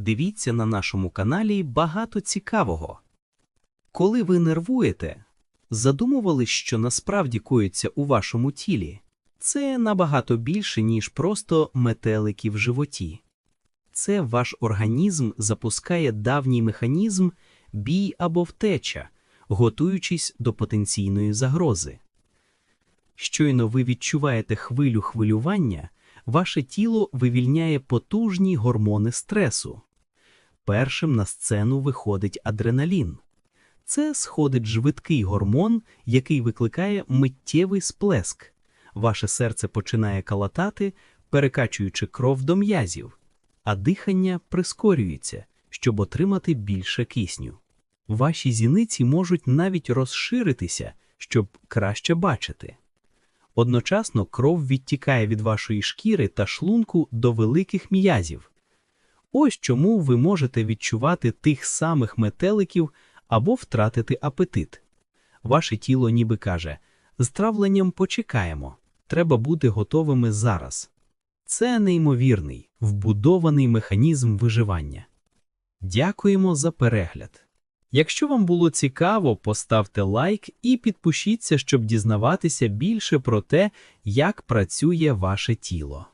Дивіться на нашому каналі багато цікавого. Коли ви нервуєте, задумувались, що насправді коїться у вашому тілі? Це набагато більше, ніж просто метелики в животі. Це ваш організм запускає давній механізм бій або втеча, готуючись до потенційної загрози. Щойно ви відчуваєте хвилю хвилювання, ваше тіло вивільняє потужні гормони стресу. Першим на сцену виходить адреналін. Це сходить швидкий гормон, який викликає миттєвий сплеск. Ваше серце починає калатати, перекачуючи кров до м'язів, а дихання прискорюється, щоб отримати більше кисню. Ваші зіниці можуть навіть розширитися, щоб краще бачити. Одночасно кров відтікає від вашої шкіри та шлунку до великих м'язів. Ось чому ви можете відчувати тих самих метеликів або втратити апетит. Ваше тіло ніби каже: з травленням почекаємо, треба бути готовими зараз. Це неймовірний, вбудований механізм виживання. Дякуємо за перегляд. Якщо вам було цікаво, поставте лайк і підпишіться, щоб дізнаватися більше про те, як працює ваше тіло.